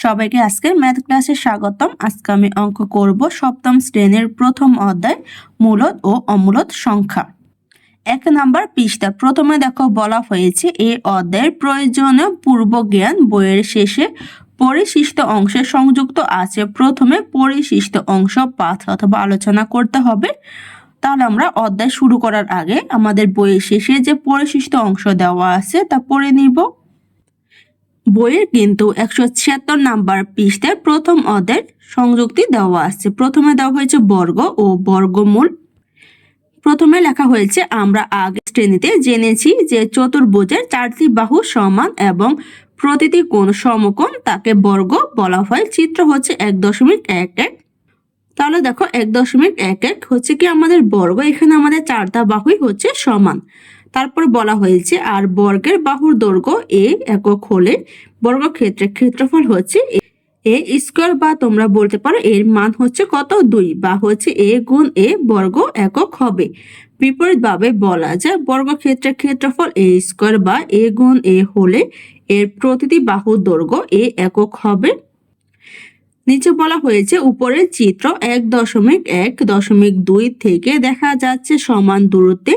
সবাইকে আজকের ম্যাথ ক্লাসে স্বাগতম। আজকে আমি অঙ্ক করব সপ্তম শ্রেণির প্রথম অধ্যায়, মূলত ও অমূলত সংখ্যা। এক নাম্বার পৃষ্ঠা। প্রথমে দেখো বলা হয়েছে এই অধ্যায়ের প্রয়োজনীয় পূর্ব জ্ঞান বইয়ের শেষে পরিশিষ্ট অংশে সংযুক্ত আছে। প্রথমে পরিশিষ্ট অংশ পাঠ অথবা আলোচনা করতে হবে। তাহলে আমরা অধ্যায় শুরু করার আগে আমাদের বইয়ের শেষে যে পরিশিষ্ট অংশ দেওয়া আছে তা পড়ে নিব। বইয়ের কিন্তু একশো ছিয়াত্তর নাম্বার পৃষ্ঠায় প্রথম অধ্যায়ের সংযুক্তি দেওয়া আছে। প্রথমে দেওয়া হয়েছে বর্গ ও বর্গমূল। প্রথমে লেখা হয়েছে, আমরা আগে শ্রেণীতে জেনেছি যে চতুর্ভুজের চারটি বাহু সমান এবং প্রতিটি কোণ সমকোণ, তাকে বর্গ বলা হয়। চিত্র হচ্ছে এক দশমিক এক এক। তাহলে দেখো, এক দশমিক এক এক হচ্ছে কি আমাদের বর্গ? এখানে আমাদের চারটা বাহুই হচ্ছে সমান। তারপর বলা হয়েছে, আর বর্গের বাহুর দৈর্ঘ্য এ একক হলে বর্গক্ষেত্রের ক্ষেত্রফল হচ্ছে এ স্কোয়ার বা তোমরা বলতে পারো এর মান হচ্ছে কত? দুই বা হচ্ছে এ গুণ এ বর্গ একক হবে। বিপরীতভাবে বলা যায় বর্গক্ষেত্রের ক্ষেত্রফল এ স্কোয়ার বা এ গুণ এ হলে এর প্রতিটি বাহুর দৈর্ঘ্য এ একক হবে। নিচে বলা হয়েছে, উপরের চিত্র এক দশমিক এক দশমিক দুই থেকে দেখা যাচ্ছে সমান দূরত্বে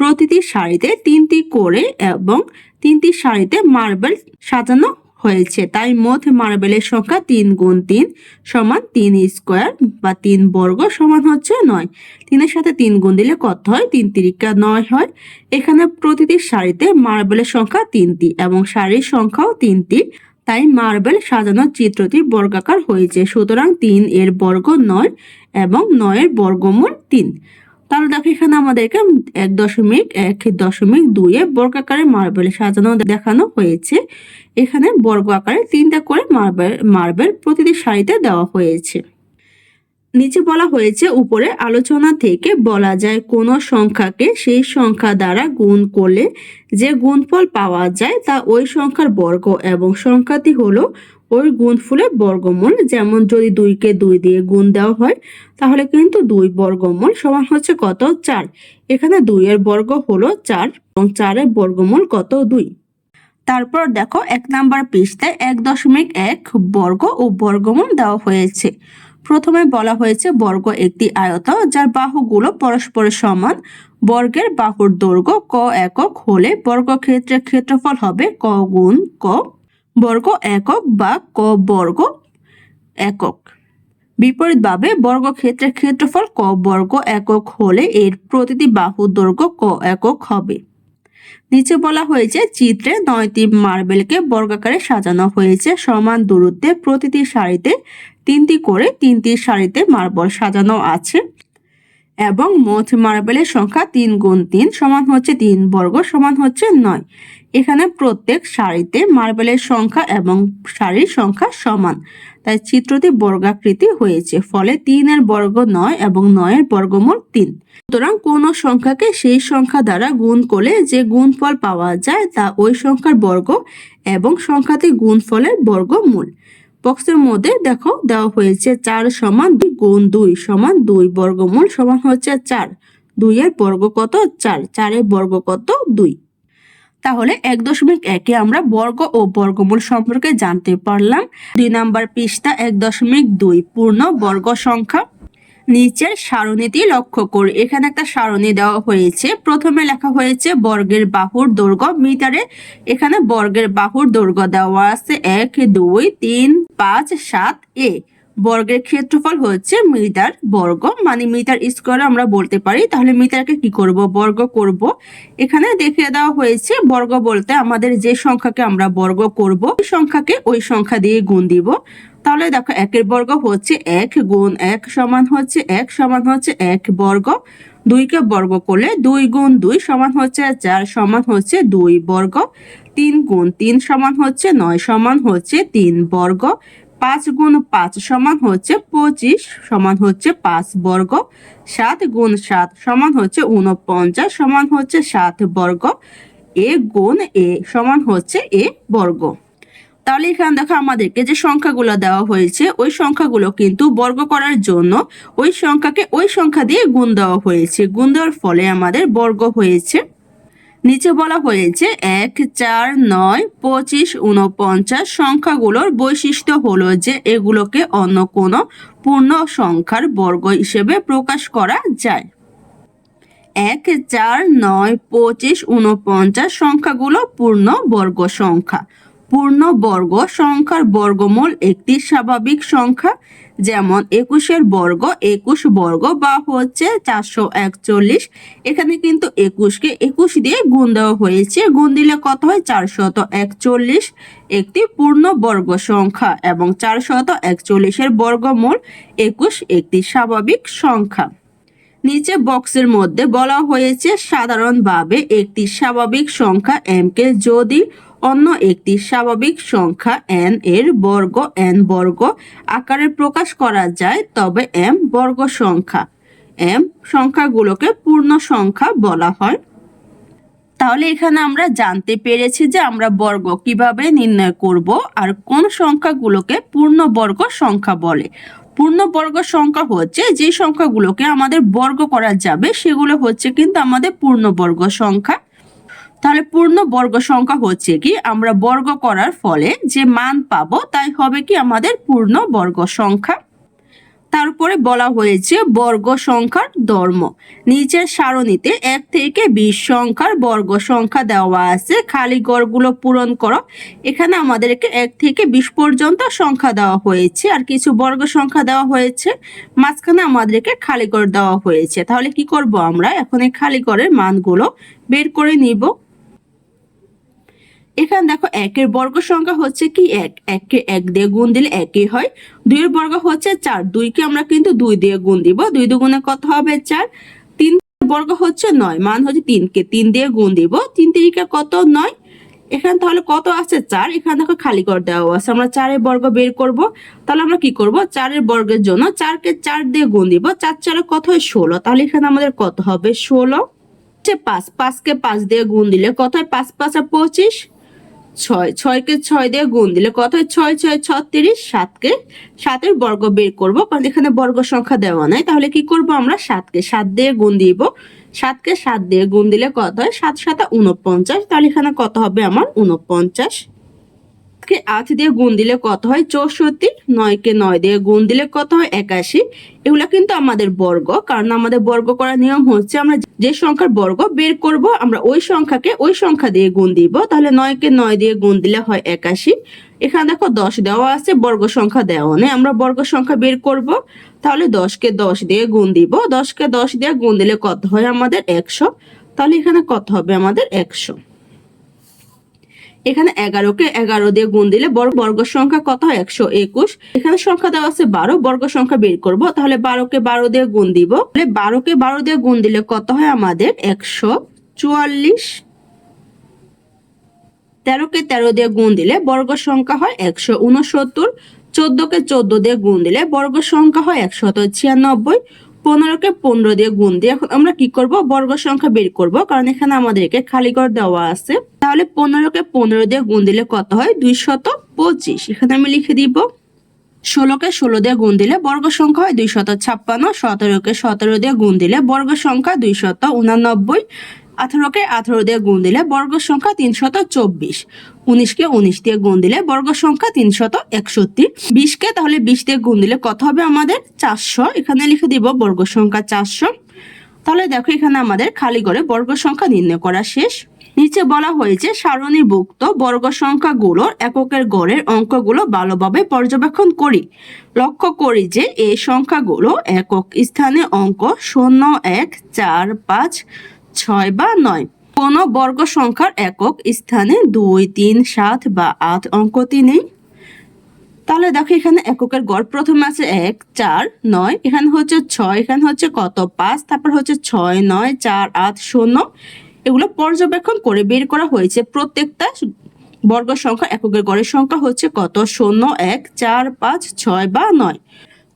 প্রতিটি শাড়িতে তিনটি করে এবং তিনটি শাড়িতে মার্বেল সাজানো হয়েছে। তাই মোট মার্বেলের সংখ্যা তিন গুণ তিন সমান তিন স্কোয়ার বা তিন বর্গ সমান হচ্ছে নয়। তিনের সাথে তিন গুণ দিলে কত হয়? তিন তিরিকা নয় হয়। এখানে প্রতিটি শাড়িতে মার্বেলের সংখ্যা তিনটি এবং শাড়ির সংখ্যাও তিনটি। তাই মার্বেল সাজানোর চিত্রটি বর্গাকার হয়েছে। সুতরাং তিন এর বর্গ নয় এবং নয়ের বর্গমূল তিন। তাহলে দেখো এখানে আমাদেরকে এক দশমিক এক দশমিক দুইয়ে বর্গ আকারে মার্বেল সাজানো দেখানো হয়েছে। এখানে বর্গ আকারে তিনটা করে মার্বেল মার্বেল প্রতিটি সারিতে দেওয়া হয়েছে। নিচে বলা হয়েছে, উপরে আলোচনা থেকে বলা যায় কোন সংখ্যাকে সেই সংখ্যা দ্বারা গুণ করলে যে গুণফল পাওয়া যায় তা ওই সংখ্যার বর্গ এবং সংখ্যাটি হলো ওই গুণফলের বর্গমূল। যেমন যদি দুইকে দুই দিয়ে গুণ দেওয়া হয়, তাহলে কিন্তু দুই বর্গমূল সমান হচ্ছে কত? চার। এখানে দুইয়ের বর্গ হলো চার এবং চারের বর্গমূল কত? দুই। তারপর দেখো, এক নাম্বার পৃষ্ঠায় এক দশমিক এক বর্গ ও বর্গমূল দেওয়া হয়েছে। প্রথমে বলা হয়েছে বর্গ একটি আয়ত, যার বাহুগুলো পরস্পরের সমান। বর্গের বাহুর দৈর্ঘ্য ক একক হলে বর্গক্ষেত্রের ক্ষেত্রফল হবে ক গুণ ক বর্গ একক বা ক বর্গ একক। বিপরীতভাবে বর্গক্ষেত্রের ক্ষেত্রফল ক বর্গ একক হলে এর প্রতিটি বাহুর দৈর্ঘ্য ক একক হবে। নিচে বলা হয়েছে, চিত্রে নয়টি মার্বেলকে বর্গাকারে সাজানো হয়েছে। সমান দূরত্বে প্রতিটি সারিতে তিনটি করে তিনটি সারিতে মার্বল সাজানো আছে। এবং মোট মার্বেলের সংখ্যা তিন গুণ তিন সমান হচ্ছে তিন বর্গ সমান হচ্ছে নয়। এখানে প্রত্যেক সারিতে মার্বেলের সংখ্যা এবং সারির সংখ্যা সমান। তাই চিত্রটি বর্গাকৃতি হয়েছে, ফলে তিনের বর্গ নয় এবং নয়ের বর্গমূল তিন। সুতরাং কোন সংখ্যাকে সেই সংখ্যা দ্বারা গুণ করলে যে গুণফল পাওয়া যায় তা ওই সংখ্যার বর্গ এবং সংখ্যাটি গুণফলের বর্গমূল। বক্সের মধ্যে দেখো দেওয়া হয়েছে চার সমান দুই গুণ দুই সমান দুই বর্গমূল সমান হচ্ছে চার। দুই দুইয়ের বর্গ কত? চার। চারের বর্গ কত? দুই। তাহলে এক দশমিক একে আমরা বর্গ ও বর্গমূল সম্পর্কে জানতে পারলাম। দুই নাম্বার পৃষ্ঠা এক দশমিক দুই পূর্ণ বর্গ সংখ্যা। নিচের সারণীটি লক্ষ্য করি এখানে একটা সারণী দেওয়া হয়েছে। প্রথমে লেখা হয়েছে, বর্গের বাহুর দৈর্ঘ্য মিটারে এখানে বর্গের বাহুর দৈর্ঘ্য দেওয়া আছে। এক, দুই, তিন, পাঁচ, সাত, এ। বর্গের ক্ষেত্রফল হচ্ছে মিটার বর্গ। মানে মিটার স্কোয়ার আমরা বলতে পারি। তাহলে মিটারকে কি করব? বর্গ করব। এখানে দেখিয়ে দেওয়া হয়েছে, বর্গ বলতে আমাদের যে সংখ্যাকে আমরা বর্গ করব সংখ্যাকে ওই সংখ্যা দিয়ে গুণ দিব। তাহলে দেখো একের বর্গ হচ্ছে এক গুণ এক সমান হচ্ছে এক সমান হচ্ছে এক বর্গ দুইকে বর্গ করলে দুই গুণ দুই সমান হচ্ছে চার সমান হচ্ছে দুই বর্গ তিন গুণ তিন সমান হচ্ছে নয় সমান হচ্ছে তিন বর্গ পাঁচ গুণ পাঁচ সমান হচ্ছে পঁচিশ সমান হচ্ছে পাঁচ বর্গ সাত গুণ সাত সমান হচ্ছে উনপঞ্চাশ সমান হচ্ছে সাত বর্গ এ গুণ এ সমান হচ্ছে এ বর্গ তাহলে এখানে দেখো আমাদেরকে যে সংখ্যাগুলো দেওয়া হয়েছে, ওই সংখ্যাগুলো কিন্তু বর্গ করার জন্য ওই সংখ্যাকে ওই সংখ্যা দিয়ে গুণ দেওয়া হয়েছে। গুণ দেওয়ার ফলে আমাদের বর্গ হয়েছে। নিচে বলা হয়েছে এক, চার, নয়, পঁচিশ উনপঞ্চাশ সংখ্যাগুলোর বৈশিষ্ট্য হলো যে এগুলোকে অন্য কোনো পূর্ণ সংখ্যার বর্গ হিসেবে প্রকাশ করা যায়। এক, চার, নয়, পঁচিশ উনপঞ্চাশ সংখ্যাগুলো পূর্ণ বর্গ সংখ্যা। পূর্ণ বর্গ সংখ্যার বর্গমূল একটি স্বাভাবিক সংখ্যা। যেমন একুশের বর্গ একুশ বর্গ বা হচ্ছে চারশো একচল্লিশ। এখানে কিন্তু একুশকে একুশ দিয়ে গুণ দেওয়া হয়েছে। গুণ দিলে কত হয়? চারশত একচল্লিশ। একটি পূর্ণ বর্গ সংখ্যা এবং চারশত একচল্লিশের বর্গমূল একুশ একটি স্বাভাবিক সংখ্যা। নিচে বক্সের মধ্যে বলা হয়েছে, সাধারণভাবে একটি স্বাভাবিক সংখ্যা m কে যদি অন্য একটি স্বাভাবিক সংখ্যা এন এর বর্গ এন বর্গ আকারে প্রকাশ করা যায়, তবে এম বর্গ সংখ্যা। এম সংখ্যাগুলোকে পূর্ণ সংখ্যা বলা হয়। তাহলে এখানে আমরা জানতে পেরেছি যে আমরা বর্গ কীভাবে নির্ণয় করব আর কোন সংখ্যাগুলোকে পূর্ণ বর্গ সংখ্যা বলে। পূর্ণবর্গ সংখ্যা হচ্ছে যে সংখ্যাগুলোকে আমাদের বর্গ করা যাবে, সেগুলো হচ্ছে কিন্তু আমাদের পূর্ণবর্গ সংখ্যা। তাহলে পূর্ণ বর্গ সংখ্যা হচ্ছে কি? আমরা বর্গ করার ফলে যে মান পাবো, তাই হবে কি আমাদের পূর্ণ বর্গ সংখ্যা। তারপরে বলা হয়েছে বর্গ সংখ্যার ধর্ম। নিচের সারণীতে এক থেকে বিশ সংখ্যার বর্গ সংখ্যা দেওয়া আছে। খালি গড়গুলো পূরণ করো। এখানে আমাদেরকে এক থেকে বিশ পর্যন্ত সংখ্যা দেওয়া হয়েছে। আর কিছু বর্গ সংখ্যা দেওয়া হয়েছে। মাঝখানে আমাদেরকে খালি গড় দেওয়া হয়েছে। তাহলে কি করব আমরা? এখন এই খালি গড়ের মানগুলো বের করে নিব। এখানে দেখো একের বর্গ সংখ্যা হচ্ছে কি এক? এককে এক দিয়ে গুণ দিলে একই হয়। দুইয়ের বর্গ হচ্ছে চার। দুইকে আমরা কিন্তু দুই দিয়ে গুণ দিব। দুই দুগুণে কত হবে চার? তিন বর্গ হচ্ছে নয়। মান হচ্ছে তিনকে তিন দিয়ে গুণ দিব। তিন তিরিকে কত? নয়। এখানে তাহলে কত আছে? চার। এখানে দেখো খালি করে দেওয়া আছে। আমরা চারের বর্গ বের করব। তাহলে আমরা কি করব? চারের বর্গের জন্য চারকে চার দিয়ে গুণ দিব। চার চারে কত হয়? ষোলো। তাহলে এখানে আমাদের কত হবে? ষোলো। হচ্ছে পাঁচ। পাঁচকে পাঁচ দিয়ে গুণ দিলে কত হয়? পাঁচ, পাঁচা পঁচিশ। ছয়, ছয়কে ছয় দিয়ে গুণ দিলে কত হয়? ছয় ছয়, ছত্রিশ, সাতকে, সাতের বর্গ বের করব। কারণ এখানে বর্গ সংখ্যা দেওয়া নাই। তাহলে কি করব আমরা? সাতকে সাত দিয়ে গুণ দিব। সাতকে সাত দিয়ে গুণ দিলে কত হয়? সাত, সাতা উনপঞ্চাশ তাহলে এখানে কত হবে? আমার উনপঞ্চাশ কে আট দিয়ে গুণ দিলে কত হয়? চৌষট্টি। নয়কে নয় দিয়ে গুণ দিলে কত হয়? একাশি। এগুলো কিন্তু আমাদের বর্গ। কারণ আমাদের বর্গ করার নিয়ম হচ্ছে আমরা যে সংখ্যার বর্গ বের করব, আমরা ওই সংখ্যাকে ওই সংখ্যা দিয়ে গুণ দিব। তাহলে নয়কে নয় দিয়ে গুণ দিলে হয় একাশি। এখানে দেখো দশ দেওয়া আছে, বর্গ সংখ্যা দেওয়া নেই। আমরা বর্গ সংখ্যা বের করব, তাহলে দশকে দশ দিয়ে গুণ দিব। দশকে দশ দিয়ে গুণ দিলে কত হয় আমাদের একশো? তাহলে এখানে কত হবে আমাদের একশো? এখানে এগারোকে এগারো দিয়ে গুণ দিলে বড় বর্গ সংখ্যা কত হয়? একশো একুশ। এখানে সংখ্যা দেওয়া আছে বারো, বর্গ সংখ্যা বের করব। তাহলে বারোকে বারো দিয়ে গুণ দিব। তাহলে বারোকে বারো দিয়ে গুণ দিলে কত হয় আমাদের? একশো চুয়াল্লিশ। তেরোকে তেরো দিয়ে গুণ দিলে বর্গ সংখ্যা হয় একশো উনসত্তর। চোদ্দকে চোদ্দ দিয়ে গুণ দিলে বর্গ সংখ্যা হয় একশত ছিয়ানব্বই। পনেরোকে পনেরো দিয়ে গুণ দিয়ে এখন আমরা কি করব? বর্গ সংখ্যা বের করব, কারণ এখানে আমাদেরকে খালি ঘর দেওয়া আছে। তাহলে পনেরোকে পনেরো দিয়ে গুণ দিলে কত হয়? দুই শত পঁচিশ। এখানে আমি লিখে দিব, ষোলোকে ষোলো দিয়ে গুণ দিলে বর্গ সংখ্যা হয় দুই শত ছাপ্পান্ন, সতেরোকে সতেরো দিয়ে গুণ দিলে বর্গ সংখ্যা দুই শত উনানব্বই আঠারোকে আঠারো দিয়ে গুণ দিলে বর্গ সংখ্যা তিনশত চব্বিশ। উনিশকে উনিশ দিয়ে গুণ দিলে বর্গ সংখ্যা তিনশত একষট্টি। বিশকে তাহলে বিশ দিয়ে গুণ দিলে কত হবে আমাদের? চারশো। এখানে লিখে দিব বর্গ সংখ্যা চারশো। তাহলে দেখো এখানে আমাদের খালি করে বর্গ সংখ্যা নির্ণয় করা শেষ। নিচে বলা হয়েছে সারণীভুক্ত বর্গ সংখ্যাগুলোর এককের গড়ের অঙ্কগুলো ভালোভাবে পর্যবেক্ষণ করি। লক্ষ্য করি যে এই সংখ্যাগুলো একক স্থানে অঙ্ক শূন্য, এক, চার, পাঁচ ছয় বা নয়। কোন বর্গ সংখ্যার একক স্থানে দুই, তিন, সাত বা আট অঙ্কটি নেই তাহলে দেখো এখানে এককের গড় প্রথমে আছে এক, চার, নয়, এখানে হচ্ছে ছয়, এখানে হচ্ছে কত? পাঁচ, তারপর হচ্ছে ছয়, নয়, চার, আট, শূন্য। এগুলো পর্যবেক্ষণ করে বের করা হয়েছে। প্রত্যেকটা বর্গ সংখ্যা এককের গড়ের সংখ্যা হচ্ছে কত? শূন্য, এক, চার, পাঁচ, ছয় বা নয়।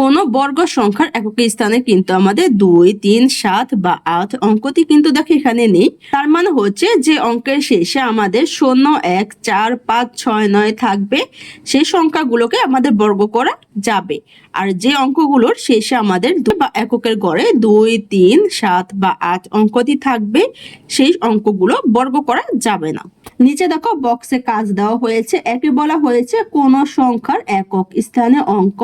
কোন বর্গ সংখ্যার একক স্থানে কিন্তু আমাদের দুই, তিন, সাত বা আট অঙ্কটি কিন্তু দেখো এখানে নেই। তার মানে হচ্ছে যে অঙ্কের শেষে আমাদের শূন্য, এক, চার, পাঁচ, ছয়, নয় থাকবে। সেই সংখ্যাগুলোকে আমাদের বর্গ করা যাবে। আর যে অঙ্কগুলোর শেষে আমাদের বা এককের গড়ে দুই, তিন, সাত বা আট অঙ্কটি থাকবে সেই অঙ্কগুলো বর্গ করা যাবে না। নিচে দেখো বক্সে কাজ দেওয়া হয়েছে। একে বলা হয়েছে কোন সংখ্যার একক স্থানে অঙ্ক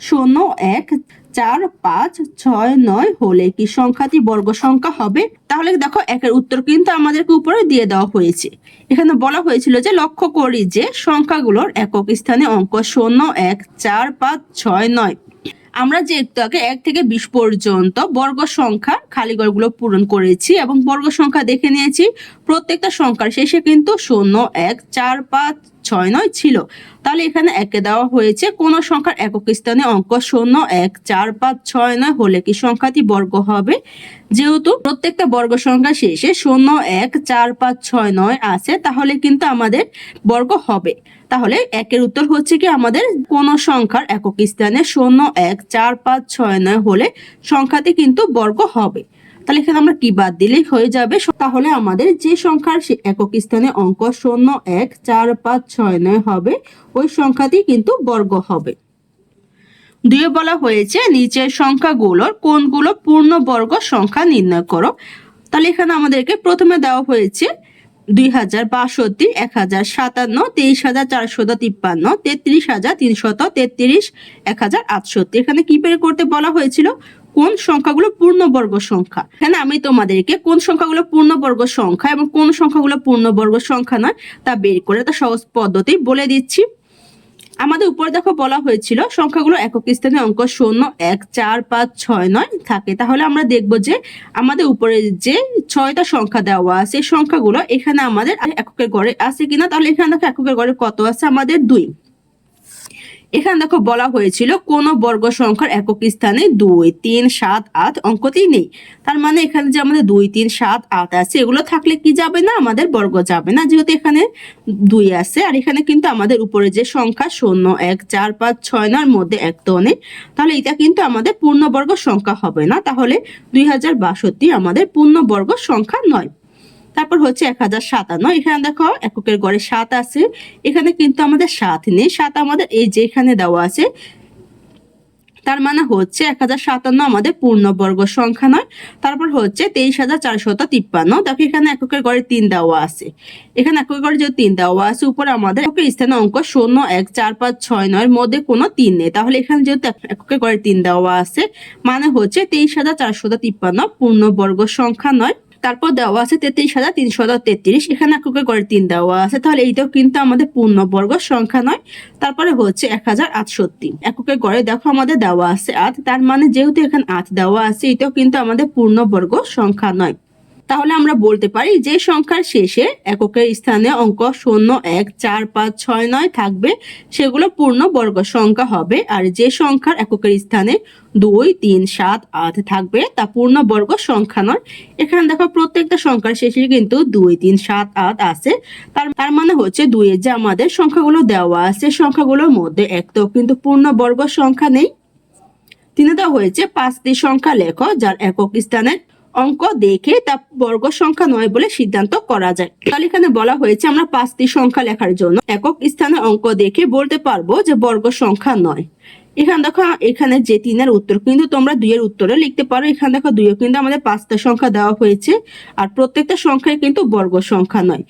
শূন্য, এক, চার, পাঁচ, ছয়, নয় হলে কি সংখ্যাটি বর্গ সংখ্যা হবে? তাহলে দেখো একের উত্তর কিন্তু আমাদেরকে উপরে দিয়ে দেওয়া হয়েছে। এখানে বলা হয়েছিল যে লক্ষ্য করি যে সংখ্যাগুলোর একক স্থানে অঙ্ক শূন্য, এক, চার, পাঁচ, ছয়, নয় আমরা যে একটু আগে এক থেকে বিশ পর্যন্ত বর্গ সংখ্যা খালি ঘরগুলো পূরণ করেছি এবং বর্গ সংখ্যা দেখে নিয়েছি, প্রত্যেকটা সংখ্যার শেষে কিন্তু শূন্য, এক, চার, পাঁচ, ছয়, নয় ছিল। তাহলে এখানে একে দেওয়া হয়েছে। কোন সংখ্যার একক স্থানে অঙ্ক শূন্য, এক, চার, পাঁচ, ছয়, নয় হলে কি সংখ্যাটি বর্গ হবে? যেহেতু প্রত্যেকটা বর্গ সংখ্যা শেষে শূন্য, এক, চার, পাঁচ, ছয়, নয় আছে, তাহলে কিন্তু আমাদের বর্গ হবে। তাহলে একের উত্তর হচ্ছে কি আমাদের কোন সংখ্যার একক স্থানে শূন্য, এক, চার, পাঁচ, ছয়, নয় হলে সংখ্যাটি কিন্তু বর্গ হবে। তাহলে এখানে আমরা কি বাদ দিলেই হয়ে যাবে? তাহলে আমাদের যে সংখ্যার একক স্থানে অঙ্ক শূন্য, এক, চার, পাঁচ, ছয়, নয় হবে, ওই সংখ্যাটি কিন্তু বর্গ হবে। দুয়ে বলা হয়েছে নিচের সংখ্যাগুলোর কোনগুলো পূর্ণ বর্গ সংখ্যা নির্ণয় করো। তাহলে এখানে আমাদেরকে প্রথমে দেওয়া হয়েছে দুই হাজার বাষট্টি, এক হাজার সাতান্ন, তেইশ হাজার চারশত তিপ্পান্ন, তেত্রিশ হাজার তিনশত তেত্রিশ, এক হাজার আটষট্টি। এখানে কি বের করতে বলা হয়েছিল? কোন সংখ্যাগুলো পূর্ণবর্গ সংখ্যা? এখানে আমি তোমাদেরকে কোন সংখ্যাগুলো পূর্ণবর্গ সংখ্যা এবং কোন সংখ্যাগুলো পূর্ণবর্গ সংখ্যা নয় তা বের করে তা সহজ পদ্ধতি বলে দিচ্ছি। আমাদের উপরে দেখো বলা হয়েছিল, সংখ্যাগুলো একক স্থানে অঙ্ক শূন্য, এক, চার, পাঁচ, ছয়, নয় থাকে। তাহলে আমরা দেখব যে আমাদের উপরে যে ছয়টা সংখ্যা দেওয়া আছে সংখ্যাগুলো এখানে আমাদের এককের গড়ে আছে কিনা? তাহলে এখানে দেখো এককের গড়ে কত আছে? আমাদের দুই। এখানে দেখো বলা হয়েছিল কোন বর্গ সংখ্যার একক স্থানে দুই, তিন, সাত, আট অঙ্কতেই নেই। তার মানে এখানে যে আমাদের দুই, তিন, সাত, আট আছে, এগুলো থাকলে কি যাবে না? আমাদের বর্গ যাবে না, যেহেতু এখানে দুই আছে। আর এখানে কিন্তু আমাদের উপরে যে সংখ্যা শূন্য, এক, চার, পাঁচ, ছয় নয় মধ্যে এক তো নেই। তাহলে এটা কিন্তু আমাদের পূর্ণবর্গ সংখ্যা হবে না। তাহলে দুই হাজার বাষট্টি আমাদের পূর্ণবর্গ সংখ্যা নয়। তারপর হচ্ছে এক হাজার সাতান্ন। এখানে দেখো এককের গড়ে সাত আছে। এখানে কিন্তু আমাদের সাত নেই। সাত আমাদের এই যে এখানে দেওয়া আছে, তার মানে হচ্ছে এক হাজার সাতান্ন আমাদের পূর্ণবর্গ সংখ্যা নয়। তারপর হচ্ছে তেইশ হাজার চারশত তিপ্পান্ন। দেখো এখানে এককের গড়ে তিন দেওয়া আছে। এখানে এককের গড়ে যে তিন দেওয়া আছে, উপরে আমাদের একের স্থানে অঙ্ক শূন্য, এক, চার, পাঁচ, ছয় নয়ের মধ্যে কোনো তিন নেই। তাহলে এখানে যেহেতু এক- এককের গড়ে তিন দেওয়া আছে মানে হচ্ছে তেইশ হাজার চারশত তিপ্পান্ন পূর্ণবর্গ সংখ্যা নয়। তারপর দেওয়া আছে তেত্রিশ হাজার তিনশো তেত্রিশ। এখানে এক করে তিন দেওয়া আছে। তাহলে এইটাও কিন্তু আমাদের পূর্ণবর্গ সংখ্যা নয়। তারপরে হচ্ছে এক হাজার আটষট্টি। এককের গড়ে দেখো আমাদের দেওয়া আছে আট। তার মানে যেহেতু এখানে আট দেওয়া আছে, এটাও কিন্তু আমাদের পূর্ণবর্গ সংখ্যা নয়। তাহলে আমরা বলতে পারি যে সংখ্যার শেষে এককের স্থানে অঙ্ক শূন্য এক, চার, পাঁচ, ছয়, নয় থাকবে। সেগুলো পূর্ণ বর্গ সংখ্যা হবে। আর যে সংখ্যার এককের স্থানে দুই, তিন, সাত, আট থাকবে, তা পূর্ণ বর্গ সংখ্যা নয়। এখানে দেখো প্রত্যেকটা সংখ্যার শেষে কিন্তু দুই, তিন, সাত, আট আছে। তার তার মানে হচ্ছে দুইয়ের যে আমাদের সংখ্যাগুলো দেওয়া আছে, সংখ্যাগুলোর মধ্যে একটাও কিন্তু পূর্ণ বর্গ সংখ্যা নেই। তিনে দেওয়া হয়েছে পাঁচটি সংখ্যা লেখো, যার একক স্থানে অঙ্ক দেখে তা বর্গ সংখ্যা নয় বলে সিদ্ধান্ত করা যায়। তাহলে এখানে বলা হয়েছে, আমরা পাঁচটি সংখ্যা লেখার জন্য একক স্থানে অঙ্ক দেখে বলতে পারব যে বর্গ সংখ্যা নয়। এখানে দেখো, এখানে যে তিনের উত্তর, কিন্তু তোমরা দুইয়ের উত্তরে লিখতে পারো। এখানে দেখো, দুইও কিন্তু আমাদের পাঁচটা সংখ্যা দেওয়া হয়েছে, আর প্রত্যেকটা সংখ্যায় কিন্তু বর্গ সংখ্যা নয়।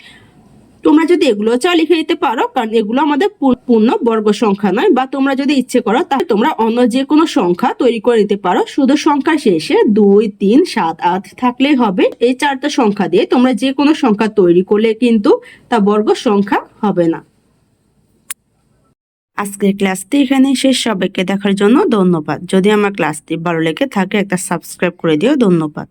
তোমরা যদি এগুলো চাও লিখে দিতে পারো, কারণ এগুলো আমাদের পূর্ণ বর্গ সংখ্যা নয়, বা তোমরা যদি ইচ্ছে করো, তাহলে তোমরা অন্য যে কোনো সংখ্যা তৈরি করে নিতে পারো। শুধু সংখ্যা শেষে দুই, তিন, সাত, আট থাকলেই হবে। এই চারটা সংখ্যা দিয়ে তোমরা যে কোনো সংখ্যা তৈরি করলে কিন্তু তা বর্গ সংখ্যা হবে না। আজকের ক্লাসটি এখানে শেষ। সবাইকে দেখার জন্য ধন্যবাদ। যদি আমার ক্লাসটি ভালো লেগে থাকে, একটা সাবস্ক্রাইব করে দিও। ধন্যবাদ।